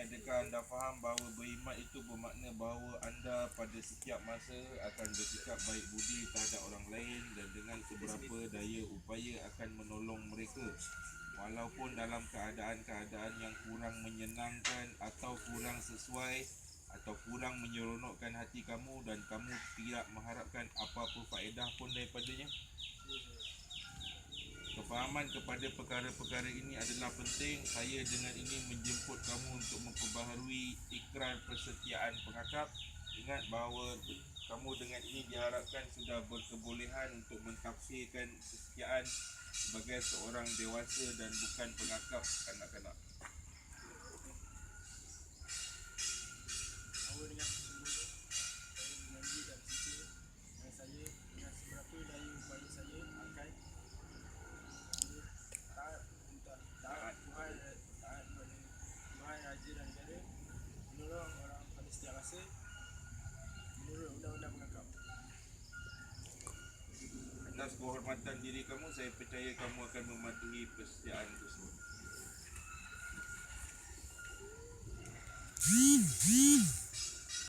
adakah anda faham bahawa beriman itu bermakna bahawa anda pada setiap masa akan bersikap baik budi terhadap orang lain dan dengan seberapa daya upaya akan menolong mereka. Walaupun dalam keadaan-keadaan yang kurang menyenangkan atau kurang sesuai atau kurang menyeronokkan hati kamu dan kamu tidak mengharapkan apa-apa faedah pun daripadanya Kefahaman kepada perkara-perkara ini adalah penting. Saya dengan ini menjemput kamu untuk memperbaharui ikrar persetiaan pengakap. Ingat bahawa kamu dengan ini diharapkan sudah berkebolehan untuk mentafsirkan kesetiaan sebagai seorang dewasa dan bukan pengakap kanak-kanak. atas kehormatan diri kamu saya percaya kamu akan mematuhi persediaan tersebut.